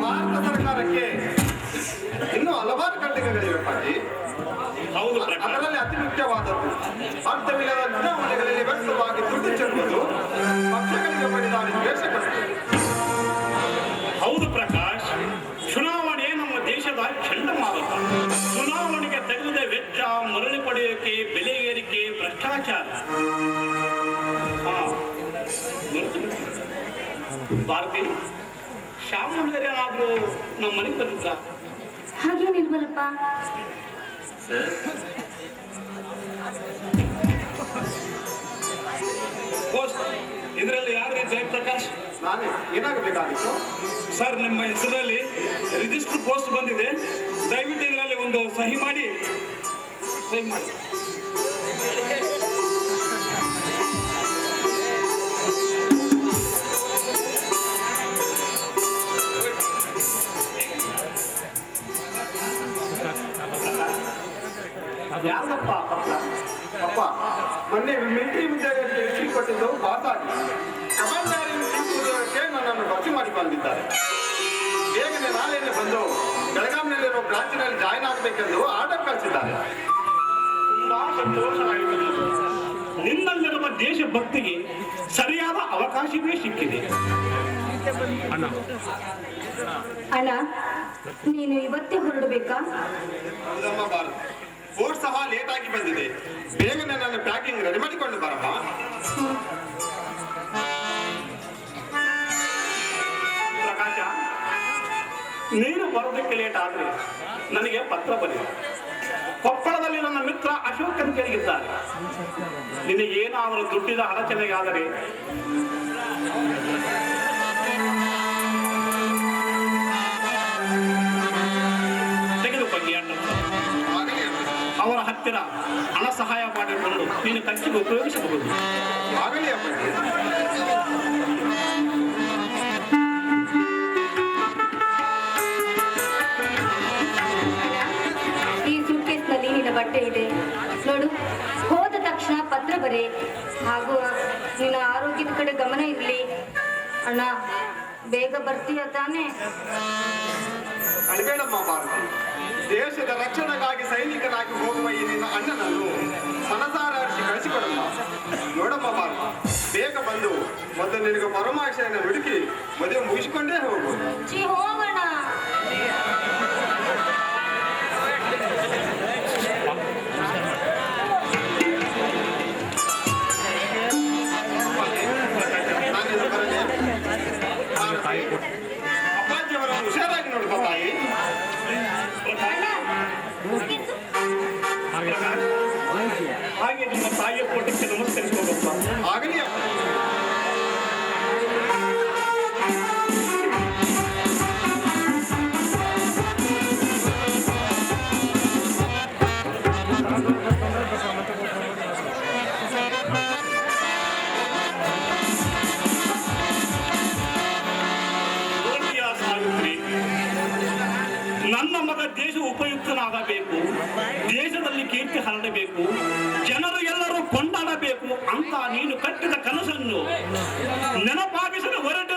ಭಾರತ ಸರ್ಕಾರಕ್ಕೆ ಇನ್ನೂ ಹಲವಾರು ಖಂಡಿತಗಳಿವೆ ಪಾಟಿ ಅದರಲ್ಲಿ ಅತಿ ಮುಖ್ಯವಾದದ್ದು ಅರ್ಥವಿಲ್ಲದ ಚುನಾವಣೆಗಳಲ್ಲಿ ವ್ಯರ್ಥವಾಗಿ ದುಡ್ಡು ಚೆಲ್ಲುವುದು ಪಕ್ಷಗಳಿಗೆ ಪಡೆದ ದ್ವೇಷಗಳು ಹೌದು ಪ್ರಕಾಶ್ ಚುನಾವಣೆ ನಮ್ಮ ದೇಶದ ಚಂಡಮಾರುತ ಚುನಾವಣೆಗೆ ತೆಗೆದ ವೆಚ್ಚ ಮರಳಿ ಪಡೆಯೋಕೆ ಬೆಲೆ ಏರಿಕೆ ಭ್ರಷ್ಟಾಚಾರ. ಭಾರತೀಯ ಮನೆಗೆ ಬಂದಿದ್ರ ಹಾಗೇನಿಲ್ವಲ್ಲಪ್ಪ ಪೋಸ್ಟ್ ಇದರಲ್ಲಿ ಯಾರು ಜಯಪ್ರಕಾಶ್ ನಾನೇ. ಏನಾಗಬೇಕಾಗಿತ್ತು? ಸರ್ ನಿಮ್ಮ ಹೆಸರಲ್ಲಿ ರಿಜಿಸ್ಟರ್ ಪೋಸ್ಟ್ ಬಂದಿದೆ. ದಯವಿಟ್ಟು ಇದರಲ್ಲಿ ಒಂದು ಸಹಿ ಮಾಡಿ. ಸಹಿ ಮಾಡಿ. ಯಾರಪ್ಪ ಅಪ್ಪ ಮೊನ್ನೆ ಮಿಲಿಟರಿ ವಿದ್ಯಾರ್ಥಿ ಎಸ್ಸಿ ಕೊಟ್ಟಿದ್ದವು ಪಾಸ್ ಆಗಿ ಕಮಾಂಡಾರಿ ಸಿಕ್ಕುವುದಕ್ಕೆ ನನ್ನನ್ನು ಭರ್ತಿ ಮಾಡಿ ಬಂದಿದ್ದಾರೆ. ಬೇಗನೆ ನಾಳೆಯಲ್ಲಿ ಬಂದು ಬೆಳಗಾಂನಲ್ಲಿರೋ ಬ್ರಾಂಚಿನಲ್ಲಿ ಜಾಯ್ನ್ ಆಗಬೇಕೆಂದು ಆರ್ಡರ್ ಕಳಿಸಿದ್ದಾರೆ. ತುಂಬಾ ಸಂತೋಷವಾಗಿದೆ ನಿನ್ನಲ್ಲಿರುವ ದೇಶಭಕ್ತಿಗೆ ಸರಿಯಾದ ಅವಕಾಶವೇ ಸಿಕ್ಕಿದೆ. ಅಣ್ಣ. ನೀನು ಇವತ್ತೇ ಹೊರಡಬೇಕಾ? ಕೋರ್ಟ್ ಸಹ ಲೇಟ್ ಆಗಿ ಬಂದಿದೆ. ಬೇಗನೆ ನನ್ನ ಪ್ಯಾಕಿಂಗ್ ರೆಡಿ ಮಾಡಿಕೊಂಡು ಬರಮ್ಮ. ಪ್ರಕಾಶ, ನೀನು ಬರೋದಕ್ಕೆ ಲೇಟ್ ಆದ್ರೆ ನನಗೆ ಪತ್ರ ಬರಿ ಕೊಪ್ಪಳದಲ್ಲಿ ನನ್ನ ಮಿತ್ರ ಅಶೋಕ್ ಅಂತ ಕೇಳಿದ್ದಾರೆ ನಿನಗೇನು ಏನಾದರೂ ದುಡ್ಡಿದ ಅಡಚಣೆಗಾದರೆ ನೀನು ಉಪಯೋಗಿಸಬಹುದು ಆಗಲಿ ಈ ಸೂಟ್ಕೇಸ್ನಲ್ಲಿ ನಿನ್ನ ಬಟ್ಟೆ ಇದೆ. ನೋಡು ಹೋದ ತಕ್ಷಣ ಪತ್ರ ಬರೆ. ಹಾಗೂ ನಿನ್ನ ಆರೋಗ್ಯದ ಕಡೆ ಗಮನ ಇರಲಿ. ಅಣ್ಣ ಬೇಗ ಬರ್ತೀಯ ತಾನೆ? ಅಳಬೇಡಮ್ಮ ಭಾರತಿ. ದೇಶದ ರಕ್ಷಣೆಗಾಗಿ ಸೈನಿಕನಾಗಿ ಹೋಗುವ ಈ ನಿನ್ನ ಅಣ್ಣನನ್ನು ಹರಿಸಿ ಕಳಿಸಿಕೊಡಮ್ಮ ನೋಡಮ್ಮ ಭಾರತಿ ಬೇಗ ಬಂದು ಮೊದಲು ನಿನಗೆ ಪರಮಾಕ್ಷೆಯನ್ನು ಹುಡುಕಿ ಮದುವೆ ಮುಗಿಸಿಕೊಂಡೇ ಹೋಗು. ಹೋಗೋಣ. ನೀನು ಕಟ್ಟಿದ ಕನಸನ್ನು ನೆನಪಾಗಿಸಲು ಹೊರಟಿರುವನು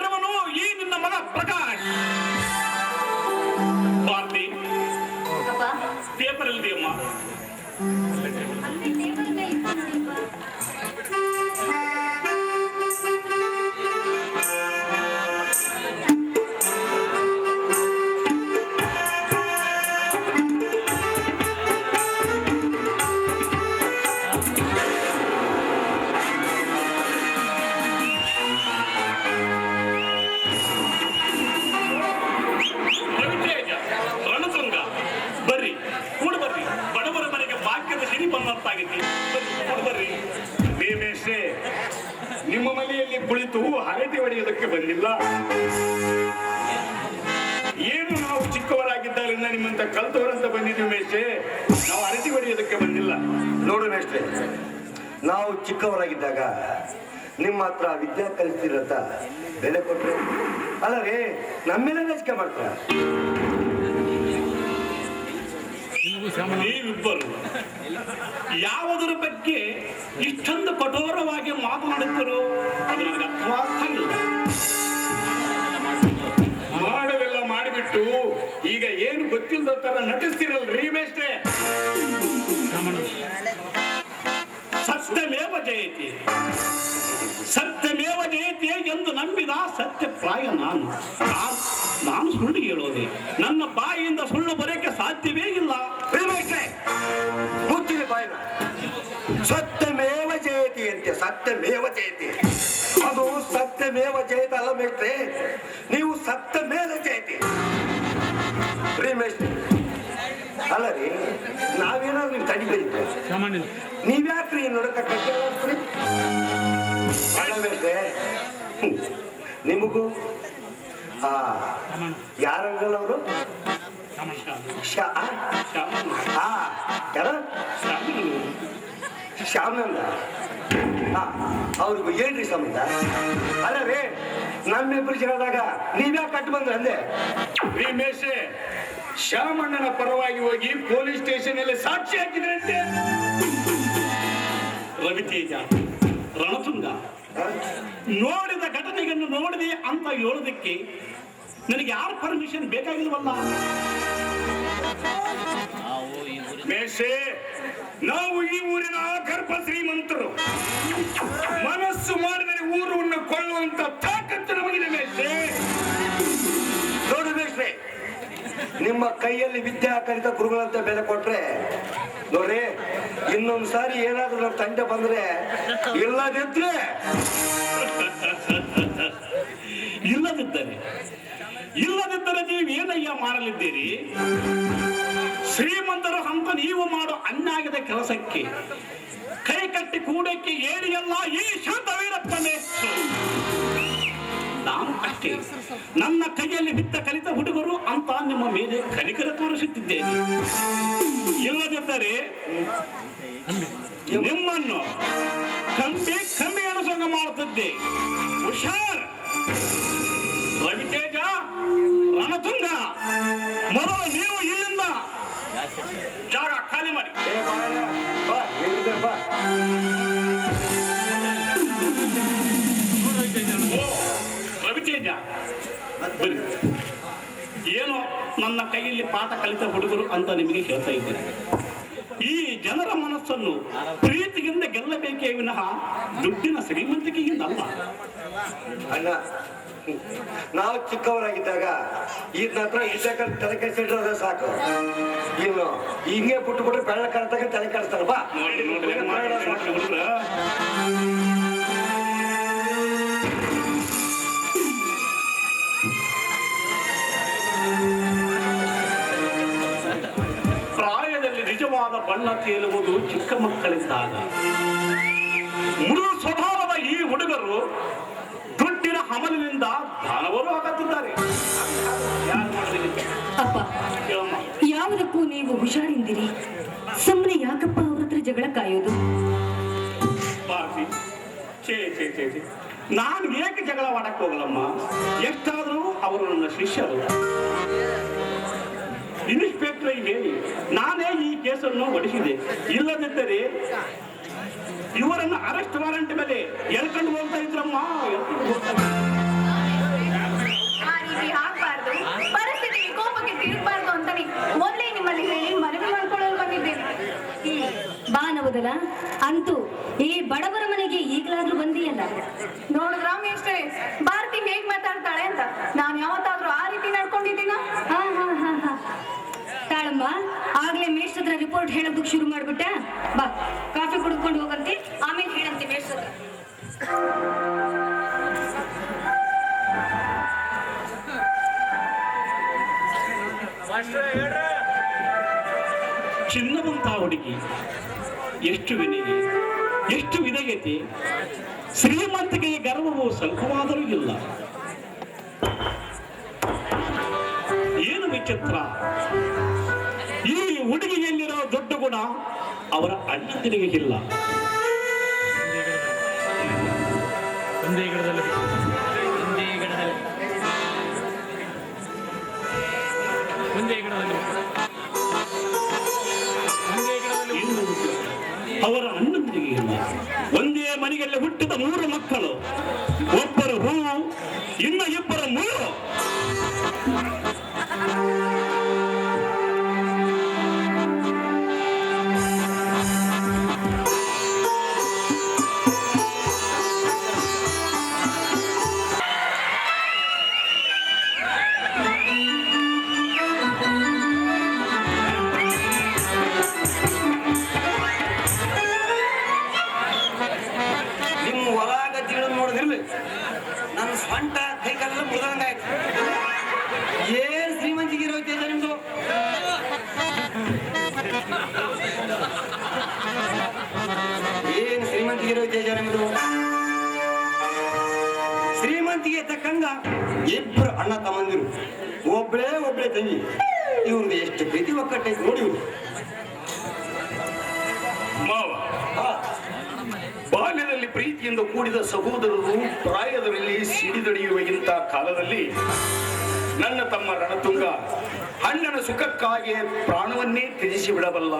ನಿಮ್ಮ ಹತ್ರ ವಿದ್ಯಾ ಕಲಿಸ್ತಿರತ್ತ ಬೆಲೆ ಕೊಟ್ರೆ? ಅಲ್ಲ ರೀ ನಮ್ಮೇಲೆ ನಚಿಕೆ ಮಾಡ್ತಾರ? ನೀವಿಬ್ಬರು ಯಾವುದರ ಬಗ್ಗೆ ಇಷ್ಟೊಂದು ಕಠೋರವಾಗಿ ಮಾತು ಅದು ನನಗೆ ಅರ್ಥವಾಗ್ತಿಲ್ಲ ಮಾಡವೆಲ್ಲ ಮಾಡಿಬಿಟ್ಟು ಈಗ ಏನು ಗೊತ್ತಿಲ್ಲದ ತರ ನಟಿಸ್ತಿರಲ್ರಿ ಮೇಷ್ಟ್ರೆ ಸತ್ಯಮೇವ ಜಯತಿ. ಸತ್ಯಮೇವ ಜಯತಿ ಎಂದು ನಂಬಿದ ಸತ್ಯಪ್ರಾಯ ನಾನು. ನಾನು ಸುಳ್ಳು ಹೇಳೋದೆ. ನನ್ನ ಬಾಯಿಯಿಂದ ಸುಳ್ಳು ಬರೋಕ್ಕೆ ಸಾಧ್ಯವೇ ಇಲ್ಲ. ಬಾಯಿನ. ಸತ್ಯಮೇವ ಜಯತಿ ಅಂತೆ, ಸತ್ಯಮೇವ ಜಯತಿ. ಅದು ಸತ್ಯ ಸತ್ಯಮೇವ ಜಯತ ಅಲ್ಲ ಮೇಷ್ಟ್ರೆ ನೀವು ಸತ್ಯ ಮೇಲೆ ಜಯತಿ ರೀ ಅಲ್ಲ ರೀ ನಾವೇನಾದ್ರು ನೀವು ತಡಿಬೇಕು ನೀವ್ಯಾಕ್ರಿ ನೋಡಕ್ಕ ಕಟ್ಟಿ ಆಡಿಸ್ರಿ? ಅಲ್ಲ ಮೇಷ್ಟ್ರೆ ಹ್ಮ್. ನಿಮಗೂ? ಆ ಯಾರಂಗಲ್ಲ ಅವರು? ಶ್ಯಾಮನಂದ ಅವ್ರಿಗೂ ಏನ್ರಿ ಸಂಬಂಧ? ಅಲ್ಲ ರೀ ನಮ್ಮಿಬ್ರು ಜಗಳದಾಗ ನೀವ್ಯಾಕೆ ಕಟ್ಟು ಬಂದ್ರೆ ಅಂದೆ ಶ್ಯಾಮಣ್ಣನ ಪರವಾಗಿ ಹೋಗಿ ಪೊಲೀಸ್ ಸ್ಟೇಷನ್ ಅಲ್ಲಿ ಸಾಕ್ಷಿ ಹಾಕಿದ್ರಂತೆ. ರವಿತೇಜ, ರಣತುಂಗ. ನೋಡಿದ ಘಟನೆಯನ್ನು ನೋಡಿದೆ ಅಂತ ಹೇಳೋದಕ್ಕೆ ನನಗೆ ಯಾರ ಪರ್ಮಿಷನ್ ಬೇಕಾಗಿಲ್ವಲ್ಲ? ಮೇಷೆ, ನಾವು ಈ ಊರಿನ ಗರ್ಭ ಶ್ರೀಮಂತರು. ಮನಸ್ಸು ಮಾಡಿದರೆ ಊರನ್ನು ಕೊಳ್ಳುವಂತ ತಾಕತ್ತು ನಮಗಿದೆ ಮೇಷೆ. ನೋಡು ಮೇಷ್ಟ್ರೆ ನಿಮ್ಮ ಕೈಯಲ್ಲಿ ವಿದ್ಯೆ ಕಲಿತ ಗುರುಗಳಂತ ಬೆಲೆ ಕೊಟ್ರೆ, ನೋಡ್ರಿ, ಇನ್ನೊಂದ್ ಸಾರಿ ಏನಾದ್ರೂ ನಮ್ಮ ತಂಡ ಬಂದ್ರೆ, ಇಲ್ಲದಿದ್ರೆ? ಇಲ್ಲದಿದ್ದರೆ ಇಲ್ಲದಿದ್ದರೆ ನೀವು ಏನಯ್ಯ ಮಾಡಲಿದ್ದೀರಿ? ಶ್ರೀಮಂತರು ಹಂತ ನೀವು ಮಾಡೋ ಅನ್ಯಾಯದ ಕೆಲಸಕ್ಕೆ, ಕೈ ಕಟ್ಟಿ ಕೂಡಕ್ಕೆ ಏರಿಯಲ್ಲ ಈ ಶಾಂತವೀರಪ್ಪನೇ. ನಾನು ಅಷ್ಟೇ. ನನ್ನ ಕೈಯಲ್ಲಿ ಬಿದ್ದ ಕಲಿತ ಹುಡುಗರು ಅಂತ ನಿಮ್ಮ ಮೇಲೆ ಕನಿಕರ ತೋರಿಸುತ್ತಿದ್ದೇನೆ. ಇಲ್ಲದಿದ್ದರೆ ನಿಮ್ಮನ್ನು ಕಂಬಿ ಕಂಬಿ ಅನುಸಂಗ ಮಾಡುತ್ತಿದ್ದೆ. ಹುಷಾರ್. ರವಿತೇಜ, ರಣತುಂಗ. ಮೊದಲು ನೀವು ಇಲ್ಲಿಂದ. ಜಾಗ ಖಾಲಿ ಮಾಡಿ. ಪಾಠ ಕಲಿತ ಹುಡುಗರು ಅಂತ ನಿಮಗೆ ಹೇಳ್ತಾ ಇದ್ದೇನೆ. ಈ ಜನರ ಮನಸ್ಸನ್ನು ಪ್ರೀತಿಯಿಂದ ಗೆಲ್ಲಬೇಕೇ ವಿನಃ ದುಡ್ಡಿನ ಶ್ರೀಮಂತಿಕೆಯಿಂದ ಅಲ್ಲ. ಅಣ್ಣ ನಾವು ಚಿಕ್ಕವರಾಗಿದ್ದಾಗ ಈಗ ಹತ್ರ ಇದ್ದಕ್ಕ ತಲೆ ಕೆಡಿಸಿಟ್ರೆ ಸಾಕು. ಇನ್ನು ಹಿಂಗೆ ಬಿಟ್ಟು ಬಿಟ್ಟು ಬೆಳ್ಳ ಕರೆದಾಗ ತಲೆ ಕೆಡಿಸ್ತಾರ ಬಣ್ಣ ತೇಲುವುದು ಚಿಕ್ಕ ಮಕ್ಕಳಿದ್ದಾಗ. ಮೃದು ಸ್ವಭಾವದ ಈ ಹುಡುಗರು ದುಡ್ಡಿನ ಹಮಲಿನಿಂದ ದಾನವರು ಆಗುತ್ತಿದ್ದಾರೆ. ಅಪ್ಪ ಯಾವುದಕ್ಕೂ ನೀವು ಹುಷಾರಿಂದಿರಿ ಸುಮ್ಮನೆ ಯಾಕಪ್ಪ ಅವ್ರ ಹತ್ರ ಜಗಳ ಕಾಯೋದು? ನಾನು ಏಕೆ ಜಗಳ ಮಾಡಕ್ ಹೋಗಲಮ್ಮ? ಎಷ್ಟಾದರೂ ಅವರು ನನ್ನ ಶಿಷ್ಯರು ಇನ್ಸ್ಪೆಕ್ಟರ್ ಹೇಳಿ ನಾನೇ ಈ ಕೇಸನ್ನು ಹೊಡಿಸಿದೆ. ಇಲ್ಲದಿದ್ದರೆ ಇವರನ್ನು ಅರೆಸ್ಟ್ ವಾರೆಂಟ್ ಮೇಲೆ ಎಳ್ಕೊಂಡು ಹೋಗ್ತಾ ಇದ್ರಮ್ಮ ಎಳ್ಕೊಂಡು ಹೋಗ್ತಾ ಇದ್ರು. ಆ ರೀತಿ ಆಗ್ಬಾರ್ದು ಪರಿಸ್ಥಿತಿ ಕೋಪಕ್ಕೆ ತಿರುಗಬಾರ್ದು ಅಂತ ಮೊದಲೇ ನಿಮ್ಮಲ್ಲಿ ಹೇಳಿ ಮನವಿ ಮಾಡ್ಕೊಳ್ಳಲು ಬಂದಿದ್ದೇನೆ ಬಾ ನವದಲ ಅಂತೂ ಈ ಬಡವರ ಮನೆಗೆ ಈಗಲಾದ್ರೂ ಬಂದಿಯಲ್ಲ ನೋಡಿದ್ರ ಮೇಷ್ಟ್ರೆ ಭಾರತಿ ಹೇಗ್ ಮಾತಾಡ್ತಾಳೆ ಅಂತ ನಾನು ಯಾವತ್ತಾದ್ರೂ ಆ ರೀತಿ ನಡ್ಕೊಂಡಿದ್ದೀನ ಹಾ ಹಾ ಹಾ ಹಾ ತಾಳಮ್ಮ ಆಗ್ಲೇ ಹತ್ರ ಹೇಳೋದಕ್ಕೆ ಶುರು ಮಾಡ್ಬಿಟ್ಟ? ಬಾ, ಕಾಫಿ ಕುಡ್ಕೊಂಡು ಹೋಗಂತೆ, ಆಮೇಲೆ ಹೇಳಂತೆ ಹತ್ರ ಚಿನ್ನವಂತ ಹುಡುಗಿ, ಎಷ್ಟು ವಿನಯ ಎಷ್ಟು ವಿಧಗತಿ ಶ್ರೀಮಂತಿಕೆಯ ಗರ್ವವು ಸ್ವಲ್ಪವಾದರೂ ಇಲ್ಲ. ಏನು ವಿಚಿತ್ರ. ಈ ಹುಡುಗಿಯಲ್ಲಿರೋ ದೊಡ್ಡ ಗುಣ ಅವರ ಅಣ್ಣಂದಿರಿಗೆ ಇಲ್ಲ ಒಂದೇ ಗಿಡದಲ್ಲಿ ಒಂದೇ ಗಿಡದಲ್ಲಿ ಒಂದೇ ಗಿಡದಲ್ಲಿ ಒಂದೇ ಗಿಡದಲ್ಲಿ ಇನ್ನು ಅವರ ಅಣ್ಣಂದಿರಿಗೆ ಇಲ್ಲ ಒಂದೇ ಮನೆಯಲ್ಲಿ ಹುಟ್ಟಿದ ಮೂರು ಮಕ್ಕಳು ಒಬ್ಬರು ಇಬ್ರು ಅಣ್ಣ ತಮ್ಮಂದಿರು. ಒಬ್ಬಳೇ ಒಬ್ಳೆ ತಂಗಿ. ಇವ್ರದ್ದು ಎಷ್ಟು ಪ್ರೀತಿ ಒಕ್ಕಟ್ಟೈತೆ ನೋಡಿ ಮಾವ ಬಾಲ್ಯದಲ್ಲಿ ಪ್ರೀತಿಯಿಂದ ಕೂಡಿದ ಸಹೋದರರು ಪ್ರಾಯದಲ್ಲಿ ಸಿಡಿದಡಿಯುವ ಇಂಥ ಕಾಲದಲ್ಲಿ ನನ್ನ ತಮ್ಮ ರಣತುಂಗ ಅಣ್ಣನ ಸುಖಕ್ಕಾಗಿ ಪ್ರಾಣವನ್ನೇ ತ್ಯಜಿಸಿ ಬಿಡಬಲ್ಲ.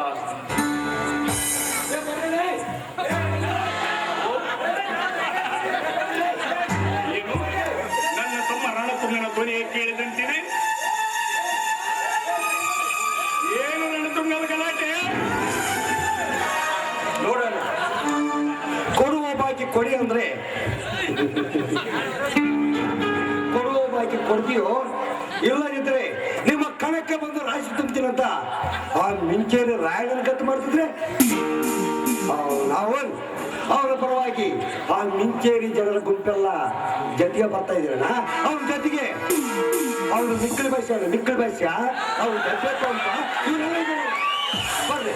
ಬಾಕಿ ಕೊಡಿ ಅಂದ್ರೆ? ಕೊಡುವ ಬಾಕಿ ಕೊಡ್ತೀಯೋ? ಇಲ್ಲದಿದ್ರೆ ನಿಮ್ಮ ಕಣಕ್ಕೆ ಬಂದು ರಾಶಿ ತುಂಬ್ತೀನಂತ ಆ ಮಿಂಚೇರಿ ರಾಯಣನ ಕತ್ತು ಮಾಡ್ತಿದ್ರೆ? ನಾವು ಅವರ ಪರವಾಗಿ ಆ ಮಿಂಚೇರಿ ಜನರ ಗುಂಪೆಲ್ಲ ಜೊತೆಗೆ ಬರ್ತಾ ಇದ್ದೀರಣ್ಣ. ಅವ್ರ ಜೊತೆಗೆ ಅವನು ನಿಕ್ಕಳು ಭಾಷೆ ನಿಕ್ಕಳು ಭಾಷೆ. ಅವ್ರು. ಬರ್ರಿ.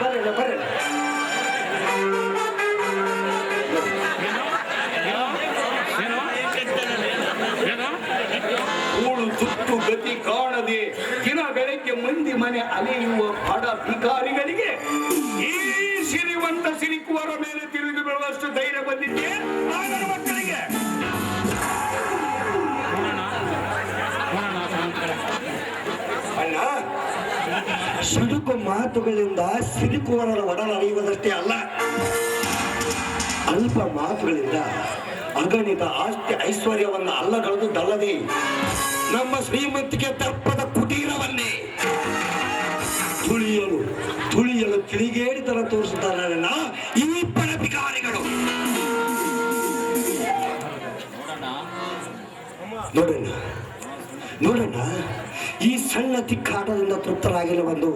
ಬರ್ರಿ ಬರ್ರಿ ಬೆಳಗ್ಗೆ ಮಂದಿ ಮನೆ ಅಲೆಯುವ ಬಡ ಭಿಕಾರಿಗಳಿಗೆ ಈ ಸಿರಿವಂತ ಸಿರಿಕುವರ ಮೇಲೆ ತಿರುಗಿ ಬೀಳುವಷ್ಟು ಧೈರ್ಯ ಬಂದಿದ್ದೆ ಮಕ್ಕಳಿಗೆ. ಸಿಡುಕು ಮಾತುಗಳಿಂದ ಸಿರಿಕುವರರ ಒಡಲರಿಯುವುದಷ್ಟೇ ಅಲ್ಲ, ಅಲ್ಪ ಮಾತುಗಳಿಂದ ಅಗಣಿತ ಆಸ್ತಿ ಐಶ್ವರ್ಯವನ್ನ ಅಲ್ಲಗಳೆದುದಲ್ಲದೆ ನಮ್ಮ ಶ್ರೀಮಂತಿಕೆ ದರ್ಪದ ತುಳಿಯಲು ತರ ತೋರಿಸುತ್ತಾರೆ ಈ ಪಣಪಿಕಾರಿಗಳು ನೋಡಣ್ಣ ನೋಡಣ್ಣ, ಈ ಸಣ್ಣ ತಿಕ್ಕಾಟದಿಂದ ತೃಪ್ತರಾಗಿಲ್ಲ ಬಂದು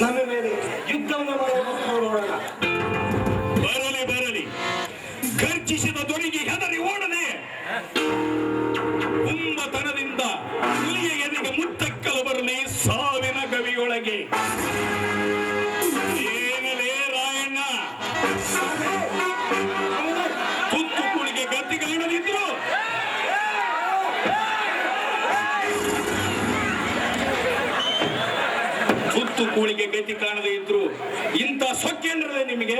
ನಮ್ಮ ಮೇಲೆ ಯುದ್ಧವನ್ನು ನೋಡೋಣ. ಬರಲಿ ಬರಲಿ. ಗರ್ಜಿಸಿದ ದೊಡಿಗೆ ಹೆದರಿ ಓಡದೆ ಕುಂಭತನದಿಂದ ಹುಲಿಯ ಎದೆಗೆ ಮುತ್ತಕ್ಕಲು ಬರಲಿ, ಸಾವಿನ ಗವಿಯೊಳಗೆ. ಕೂಳಿಗೆ ಗತಿ ಕಾಣದೇ ಇದ್ರು ಇಂಥ ಸೊಕ್ಕೇಂದ್ರದೆ ನಿಮಗೆ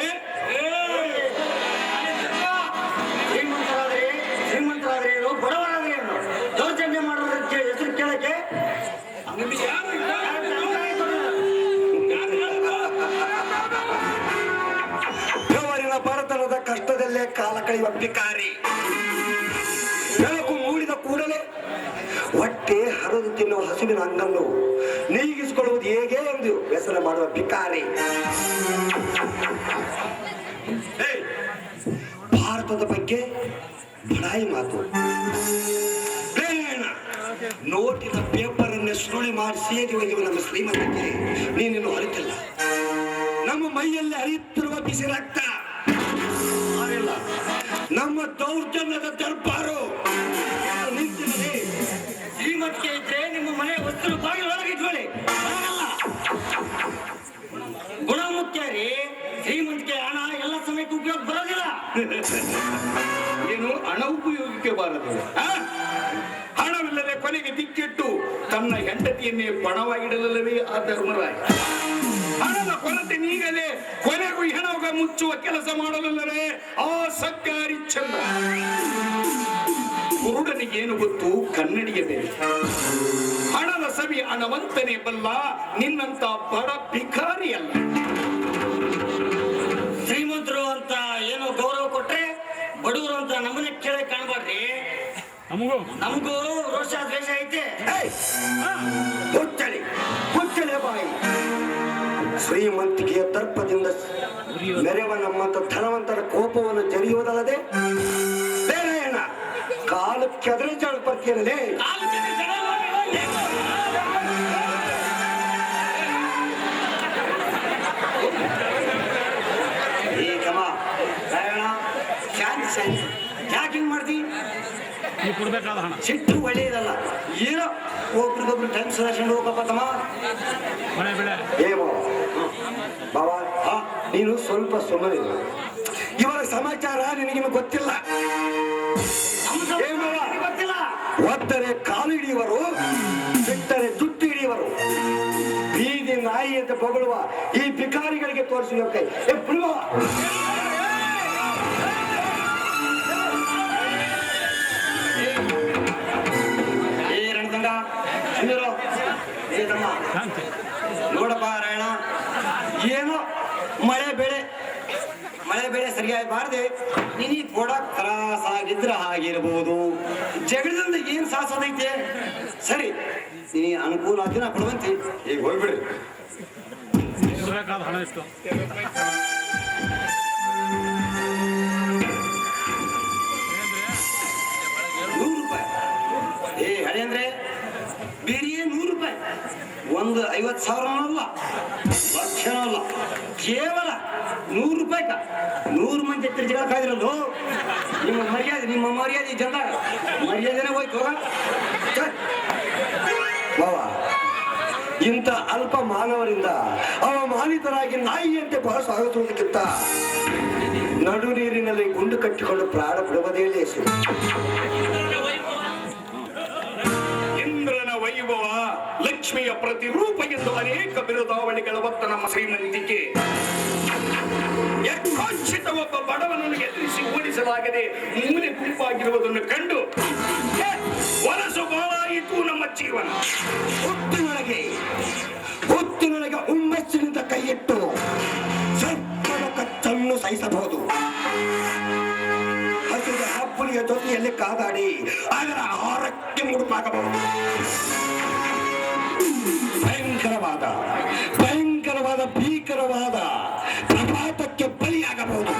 ಏಯ್! ಭಾರತದ ಬಗ್ಗೆ ಬಡಾಯಿ ಮಾತು. ನೋಟಿನ ಪೇಪರ್ ಅನ್ನು ಸುರುಳಿ ಮಾಡಿಸಿ ಒಯ್ಯುವ ನಮ್ಮ ಶ್ರೀಮಂತಕ್ಕೆ ನೀನಿನ್ನು ಅರಿತಿಲ್ಲ. ನಮ್ಮ ಮೈಯಲ್ಲಿ ಹರಿಯುತ್ತಿರುವ ಬಿಸಿ ರಕ್ತ. ನಮ್ಮ ದೌರ್ಜನ್ಯದ ದರ್ಬಾರು. ನಿಂತಿದೆ ಶ್ರೀಮಂತಿಕೆ ಇದ್ರೆ ನಿಮ್ಮ ಮನೆ ವಸ್ತು ಬಾಗಿಲೊಳಗೆ ಇಟ್ಕೊಳ್ಳಿ. ಶ್ರೀಮಂತಿಕೆ ಹಣ ಎಲ್ಲ ಸಮಯಕ್ಕೆ ಉಪಯೋಗ ಬರೋದಿಲ್ಲ. ಏನು ಹಣ ಉಪಯೋಗಕ್ಕೆ ಬಾರದು? ಹಣವಿಲ್ಲದೆ ಕೊನೆಗೆ ದಿಕ್ಕಿಟ್ಟು ತನ್ನ ಹೆಂಡತಿಯನ್ನೇ ಪಣವಾಗಿಡಲಲ್ಲವೇ ಆ ಧರ್ಮರಾಯ. ಹಣದ ಕೊರತೆ ನೀಗಲೇ ಕೊನೆಗೂ ಹೆಣಗ ಮುಚ್ಚುವ ಕೆಲಸ ಮಾಡಲಲ್ಲವೇ ಆ ಸರ್ಕಾರಿ ಚಂದ್ರ ಕುರುಡನಿಗೇನು ಗೊತ್ತು? ಕನ್ನಡಿಯ ಬೇರೆ. ಹಣದ ಸವಿ ಹಣವಂತನೇ ಬಲ್ಲ ನಿನ್ನಂತ ಬಡ ಭಿಕಾರಿ ಅಲ್ಲ ನಮಗೂ. ನಮಗೂ ರೋಷ ದ್ವೇಷ ಐತೆ. ಮುಚ್ಚಳಿ ಮುಚ್ಚಳೆ ಬಾಯಿ. ಶ್ರೀಮಂತಿಕೆಯ ತರ್ಪದಿಂದ ಮೆರೆವ ನಮ್ಮಂತ ಧನವಂತರ ಕೋಪವನ್ನು ಜರಿಯುವುದಲ್ಲದೆ ಬೇರೆ ಕಾಲು ಕೆದರಿ ಜಳಪರ್ತಿಯಲ್ಲದೆ ಏ ಯಾಕೆ ಹಿಂಗೆ ಮಾಡ್ತಿ ನೀವು ಕೊಡ್ಬೇಕಾದ ಹಣ. ಸಿಟ್ಟು ಒಳ್ಳೆಯದಲ್ಲ. ಏನೋ ಒಬ್ರಿಗೊಬ್ರು ಟೈಮ್ ಸಜೆಷನ್ ಹೋಗಪ್ಪ ತಮ್ಮ. ಮಳೆ ಬೆಳೆ ಏ ಬಾಬಾ ಬಾವ ಹಾ ನೀನು ಸ್ವಲ್ಪ ಸುಮ್ಮನೆ ಇರು. ಇವರ ಸಮಾಚಾರ ನಿನಗಿನ್ನು ಗೊತ್ತಿಲ್ಲ? ಒತ್ತರೆ ಕಾಲು ಹಿಡಿಯುವರು ಬಿಟ್ಟರೆ ಜುಟ್ಟು ಹಿಡಿಯುವರು. ಬೀದಿ ನಾಯಿ ಅಂತ ಬೊಗಳುವ ಈ ಭಿಕಾರಿಗಳಿಗೆ ತೋರಿಸಿದ ಕೈ. ಏ ಬಿಡುವ ಏ ತಮ್ಮ ಶಾಂತಿ ನೋಡಪ್ಪ ರಾಯಣ ಏನು ಮಳೆ ಬೆಳೆ? ಮಳೆ ಬೆಳೆ ಸರಿಯಾಗಿ ಬಾರದೆ ನಿನಗೆ ಕೊಡಕ್ ತ್ರಾಸಾಗಿದ್ರ ಆಗಿರ್ಬೋದು ಜಗಳದಿಂದ ಏನು ಸಾಸೋದೈತೆ ಸರಿ ನೀ ಅನುಕೂಲ ಆದ್ರೆ ನಾ ಕೊಡುವಂತೆ. ಈಗ ಹೋಗ್ಬಿಡ್ರಿ. ಹಣ ಎಷ್ಟು? ಒಂದು ಐವತ್ತು ಸಾವಿರನೂ ಅಲ್ಲ ಲಕ್ಷನೂ ಅಲ್ಲ ಕೇವಲ ನೂರು ರೂಪಾಯಿ ನೂರು ಮಂದಿ ಎತ್ತಿರ ಜಗಳ ಕಾದಿರಲು ನಿಮ್ಮ ಮರ್ಯಾದೆ ನಿಮ್ಮ ಮರ್ಯಾದೆ ಜನದಾಗ. ಮರ್ಯಾದೆನೇ ಹೋಯ್ತು. ಬಾವ, ಇಂಥ ಅಲ್ಪ ಮಾನವರಿಂದ ಅವಮಾನಿತರಾಗಿ ನಾಯಿಯಂತೆ ಬಹಳ ನಡು ನೀರಿನಲ್ಲಿ ಗುಂಡು ಕಟ್ಟಿಕೊಂಡು ಪ್ರಾಣ ಬಿಡುವುದೇ ಲೇಸು ಲಕ್ಷ್ಮಿಯ ಪ್ರತಿರೂಪ ಎಂದು ಅನೇಕ ಬಿರುದಾವಳಿಗಳ ಒತ್ತ ನಮ್ಮ ಶ್ರೀಮಂತಿಕೆ. ಯಥಾಚಿತ ಒಬ್ಬ ಬಡವನನ್ನು ಎದುರಿಸಿ ಓಡಿಸಲಾಗದೆ ಮೂಲೆ ಗುಂಪಾಗಿರುವುದನ್ನು ಕಂಡು ವರಸು ಬಾಳಾಯಿತು ನಮ್ಮ ಜೀವನ. ಹೊತ್ತಿನೊಳಗೆ ಹೊತ್ತಿನೊಳಗೆ ಹುಮ್ಮಸ್ಸಿನಿಂದ ಕೈಯಿಟ್ಟು ಸರ್ಪದ ಕಚ್ಚನ್ನು ಸಹಿಸಬಹುದು. ಜೊತೆಯಲ್ಲಿ ಕಾದಾಡಿ ಅದರ ಆರಕ್ಕೆ ಮುಡುಪಾಗಬಹುದು. ಭಯಂಕರವಾದ ಭಯಂಕರವಾದ, ಭೀಕರವಾದ ಪ್ರಪಾತಕ್ಕೆ ಬಲಿಯಾಗಬಹುದು.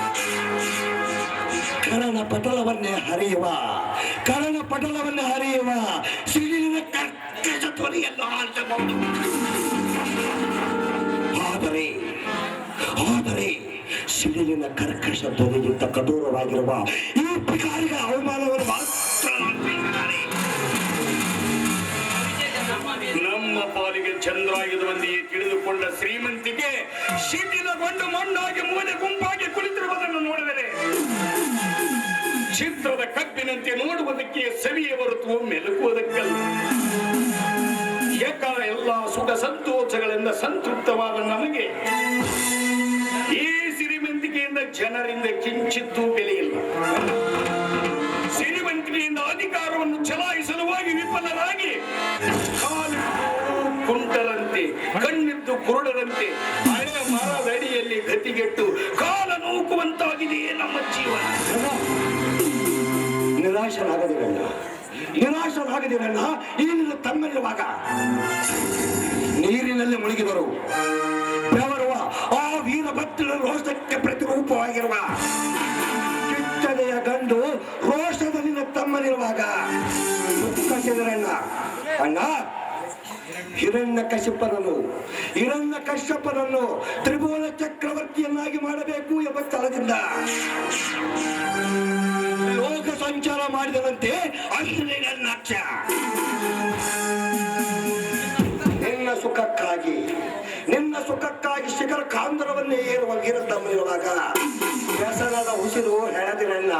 ಕರಣ ಪಟಲವನ್ನೇ ಹರಿಯುವ ಕರಣ ಪಟಲವನ್ನೇ ಹರಿಯುವ ಸಿಡಿಲಿನ ಕರ್ಕಶ ಧ್ವನಿಯನ್ನು ಆಲಿಸಬಹುದು ಆದರೆ ಆದರೆ ಸಿಡಿಲಿನ ಕರ್ಕಶ ಧ್ವನಿಗಿಂತ ಕಠೋರವಾಗಿರುವ ಈ ಪಿಕಾರಿಗಳ ಅವಮಾನವನ್ನು ಮಾತ್ರ ಪಾಲಿಗೆ ಚಂದ್ರಾಯುಧವೊಂದಿಗೆ ತಿಳಿದುಕೊಂಡ ಶ್ರೀಮಂತಿಗೆ ಶಿಥಿಲಗೊಂಡು ಮಣ್ಣಾಗಿ ಮೂಲೆ ಗುಂಪಾಗಿ ಕುಳಿತಿರುವುದನ್ನು ನೋಡಿದರೆ ಚಿತ್ರದ ಕಬ್ಬಿನಂತೆ ನೋಡುವುದಕ್ಕೆ ಸವಿಯ ಹೊರತು ಮೆಲುಕುವುದಕ್ಕಲ್ಲ. ಏಕ ಎಲ್ಲ ಸುಖ ಸಂತೋಷಗಳಿಂದ ಸಂತೃಪ್ತವಾದ ನಮಗೆ ಈ ಸಿರಿಮಂತಿಕೆಯಿಂದ ಜನರಿಂದ ಕಿಂಚಿತ್ತೂ ಬೆಲೆಯಿಲ್ಲ. ಸಿರಿವಂತಿಕೆಯಿಂದ ಅಧಿಕಾರವನ್ನು ಚಲಾಯಿಸಲುವಾಗಿ ವಿಫಲರಾಗಿ ಕುಂಟರಂತೆ ಕಣ್ಣಿದ್ದು ಕುರುಡರಂತೆ ಹಳೆಯ ಮರದ ಗತಿಗೆಟ್ಟು ಕಾಲ ನೂಕುವಂತಾಗಿದೆಯೇ ನಮ್ಮ ಜೀವನ. ನಿರಾಶನಾಗದಿರಲ್ಲ ನಿರಾಶನಾಗದಿರಲ್ಲ ಏನಿಲ್ಲ ತಮ್ಮೆಲ್ಲುವಾಗ ನೀರಿನಲ್ಲಿ ಮುಳುಗಿದರು. ಬೆವರುವ ಆ ವೀರಭದ್ರ ರೋಷಕ್ಕೆ ಪ್ರತಿರೂಪವಾಗಿರುವ ಕಿಚ್ಚದೆಯ ಗಂಡು ರೋಷದಲ್ಲಿನ ತಮ್ಮನಿರುವಾಗ ದುಃಖಿಸಿದರಣ್ಣ. ಅಣ್ಣ ಹಿರಣ್ಯ ಕಶ್ಯಪನನ್ನು ಹಿರಣ್ಯ ಕಶ್ಯಪನನ್ನು ತ್ರಿಭುವನ ಚಕ್ರವರ್ತಿಯನ್ನಾಗಿ ಮಾಡಬೇಕು ಎಂಬ ಸ್ಥಳದಿಂದ ಲೋಕ ಸಂಚಾರ ಮಾಡಿದನಂತೆ ಅಶ್ರೀರನ್ನಾಕ್ಷ ನಿನ್ನ ಸುಖಕ್ಕಾಗಿ ನಿನ್ನ ಸುಖಕ್ಕಾಗಿ ಶಿಖರ ಕಾಂದರವನ್ನೇ ಏರುವ ವೀರ ಹೆಸರಾದ ಉಸಿರು ಹೆಣದಿರಣ್ಣ